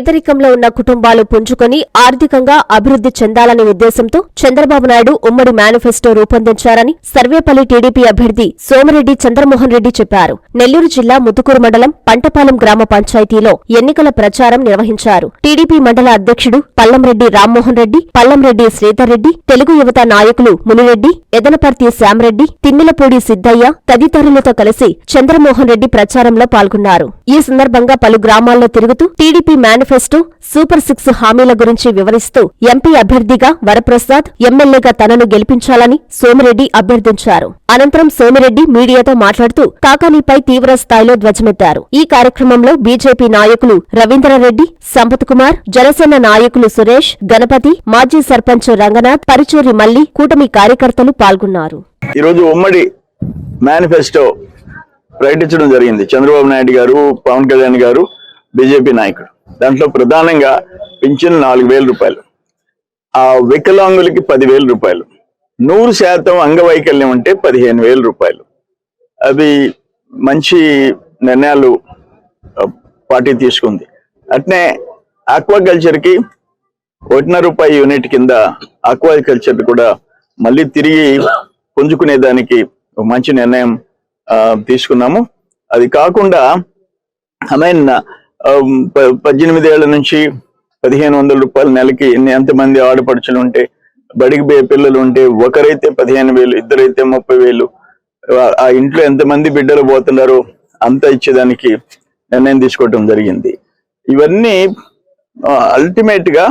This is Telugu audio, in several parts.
పేదరికంలో ఉన్న కుటుంబాలు పుంజుకొని ఆర్థికంగా అభివృద్ధి చెందాలనే ఉద్దేశంతో చంద్రబాబు నాయుడు ఉమ్మడి మేనిఫెస్టో రూపొందించారని సర్వేపల్లి టీడీపీ అభ్యర్థి సోమిరెడ్డి చంద్రమోహన్ రెడ్డి చెప్పారు. నెల్లూరు జిల్లా ముతుకూరు మండలం పంటపాలెం గ్రామ పంచాయతీలో ఎన్నికల ప్రచారం నిర్వహించారు. టీడీపీ మండల అధ్యక్షుడు పల్లంరెడ్డి రామ్మోహన్ రెడ్డి పల్లంరెడ్డి శ్రీధర్ రెడ్డి తెలుగు యువత నాయకులు మునిరెడ్డి ఎదనపర్తి శ్యామరెడ్డి తిమ్మిలపూడి సిద్దయ్య తదితరులతో కలిసి చంద్రమోహన్ రెడ్డి ప్రచారంలో పాల్గొన్నారు. ఈ సందర్భంగా పలు గ్రామాల్లో తిరుగుతూ టీడీపీ మేనిఫెస్టో సూపర్ సిక్స్ హామీల గురించి వివరిస్తూ ఎంపీ అభ్యర్థిగా వరప్రసాద్ ఎమ్మెల్యేగా తనను గెలిపించాలని సోమిరెడ్డి అభ్యర్థించారు. అనంతరం సోమిరెడ్డి మీడియాతో మాట్లాడుతూ కాకానీపై తీవ్ర స్థాయిలో ధ్వజమెత్తారు. ఈ కార్యక్రమంలో బీజేపీ నాయకులు రవీంద్రరెడ్డి సంపత్ కుమార్ జనసేన నాయకులు సురేష్ గణపతి మాజీ సర్పంచ్ రంగనాథ్ పరిచూరి మల్లి కూటమి కార్యకర్తలు పాల్గొన్నారు. ఈరోజు ఉమ్మడి మేనిఫెస్టో ప్రకటించడం జరిగింది. చంద్రబాబు నాయుడు గారు పవన్ కళ్యాణ్ గారు బీజేపీ నాయకుడు దాంట్లో ప్రధానంగా పింఛన్ నాలుగు వేల రూపాయలు ఆ వికలాంగులకి పదివేల రూపాయలు నూరు శాతం అంగవైకల్యం అంటే పదిహేను వేల రూపాయలు. అవి మంచి నిర్ణయాలు పార్టీ తీసుకుంది. అట్నే ఆక్వాకల్చర్కి ఒకటిన్నర రూపాయి యూనిట్ కింద ఆక్వాకల్చర్ కూడా మళ్ళీ తిరిగి పుంజుకునే దానికి మంచి నిర్ణయం ఆ, తీసుకున్నాము. అది కాకుండా ఐ మీన్ పద్దెనిమిది ఏళ్ళ నుంచి పదిహేను వందల రూపాయల నెలకి ఎంతమంది ఆడపడుచులు ఉంటే బడికి పోయే పిల్లలు ఉంటే ఒకరైతే పదిహేను వేలు ఇద్దరైతే ముప్పై వేలు. ఆ- ఇంట్లో ఎంతమంది బిడ్డలు పోతున్నారో అంత ఇచ్చేదానికి నిర్ణయం తీసుకోవటం జరిగింది. ఇవన్నీ అల్టిమేట్గా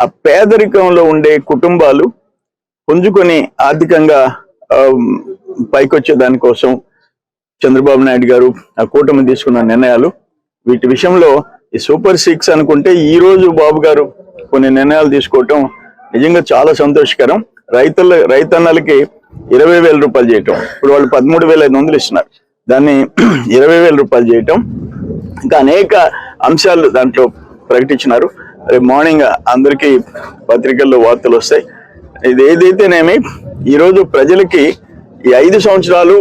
ఆ పేదరికంలో ఉండే కుటుంబాలు పుంజుకొని ఆర్థికంగా పైకొచ్చే దానికోసం చంద్రబాబు నాయుడు గారు ఆ కూటమి తీసుకున్న నిర్ణయాలు వీటి విషయంలో ఈ సూపర్ సిక్స్ అనుకుంటే ఈ రోజు బాబు గారు కొన్ని నిర్ణయాలు తీసుకోవటం నిజంగా చాలా సంతోషకరం. రైతుల రైతన్నలకి ఇరవై వేల రూపాయలు చేయటం. ఇప్పుడు వాళ్ళు పదమూడు వేల ఐదు వందలు ఇస్తున్నారు. దాన్ని ఇరవై వేల రూపాయలు చేయటం. ఇంకా అనేక అంశాలు దాంట్లో ప్రకటించినారు. రేపు మార్నింగ్ అందరికీ పత్రికల్లో వార్తలు వస్తాయి. ఇది ఏదైతేనేమి ఈరోజు ప్రజలకి ఈ ఐదు సంవత్సరాలు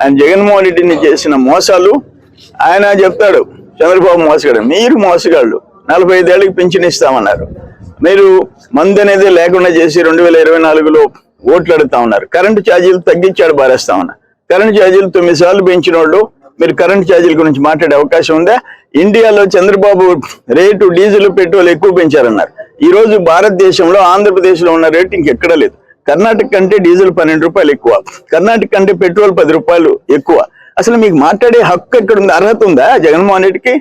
ఆయన జగన్మోహన్ రెడ్డిని చేసిన మోసాలు ఆయన చెప్తాడు చంద్రబాబు మోసగాడు మీరు మోసగాళ్ళు నలభై ఐదేళ్ళకి పింఛన్ ఇస్తామన్నారు. మీరు మందు అనేది లేకుండా చేసి రెండు వేల ఇరవై నాలుగులో ఓట్లు అడుగుతా ఉన్నారు. కరెంటు ఛార్జీలు తగ్గించాడు బారేస్తామన్నారు కరెంటు ఛార్జీలు తొమ్మిది సార్లు పెంచిన వాళ్ళు మీరు కరెంట్ ఛార్జీల గురించి మాట్లాడే అవకాశం ఉందా? ఇండియాలో చంద్రబాబు రేటు డీజిల్ పెట్రోల్ ఎక్కువ పెంచారన్నారు. ఈ రోజు భారతదేశంలో ఆంధ్రప్రదేశ్లో ఉన్న రేటు ఇంకెక్కడా లేదు. కర్ణాటక కంటే డీజిల్ పన్నెండు రూపాయలు ఎక్కువ. కర్ణాటక కంటే పెట్రోల్ పది రూపాయలు ఎక్కువ. అసలు మీకు మాట్లాడే హక్కు ఎక్కడ ఉంది అర్హత ఉందా జగన్మోహన్ రెడ్డికి?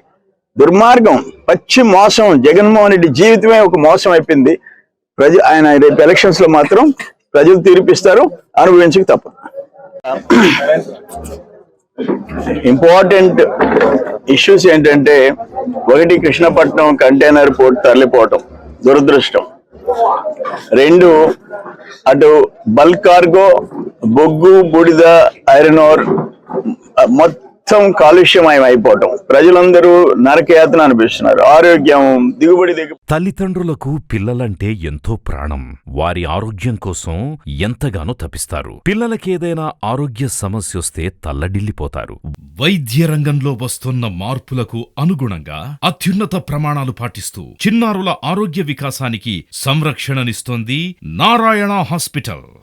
దుర్మార్గం పచ్చి మోసం. జగన్మోహన్ రెడ్డి జీవితమే ఒక మోసం అయిపోయింది. ప్రజ ఆయన రేపు ఎలక్షన్స్లో మాత్రం ప్రజలు తీర్పిస్తారు. అనుభవించక తప్ప. ఇంపార్టెంట్ ఇష్యూస్ ఏంటంటే ఒకటి కృష్ణపట్నం కంటైనర్ పోర్ట్ తరలిపోవటం దురదృష్టం. రెండు అటు బల్క్ కార్గో బొగ్గు బూడిద ఐరన్ ఓర్ మొత్తం కాలుష్యమయం అయిపోవటం. ప్రజలందరూ నరకయాతన అనిపిస్తున్నారు. ఆరోగ్యం దిగుబడి దిగు తల్లిదండ్రులకు పిల్లలంటే ఎంతో ప్రాణం. వారి ఆరోగ్యం కోసం ఎంతగానో తపిస్తారు. పిల్లలకేదైనా ఆరోగ్య సమస్యొస్తే తల్లడిల్లిపోతారు. వైద్య రంగంలో వస్తున్న మార్పులకు అనుగుణంగా అత్యున్నత ప్రమాణాలు పాటిస్తూ చిన్నారుల ఆరోగ్య వికాసానికి సంరక్షణనిస్తోంది నారాయణ హాస్పిటల్.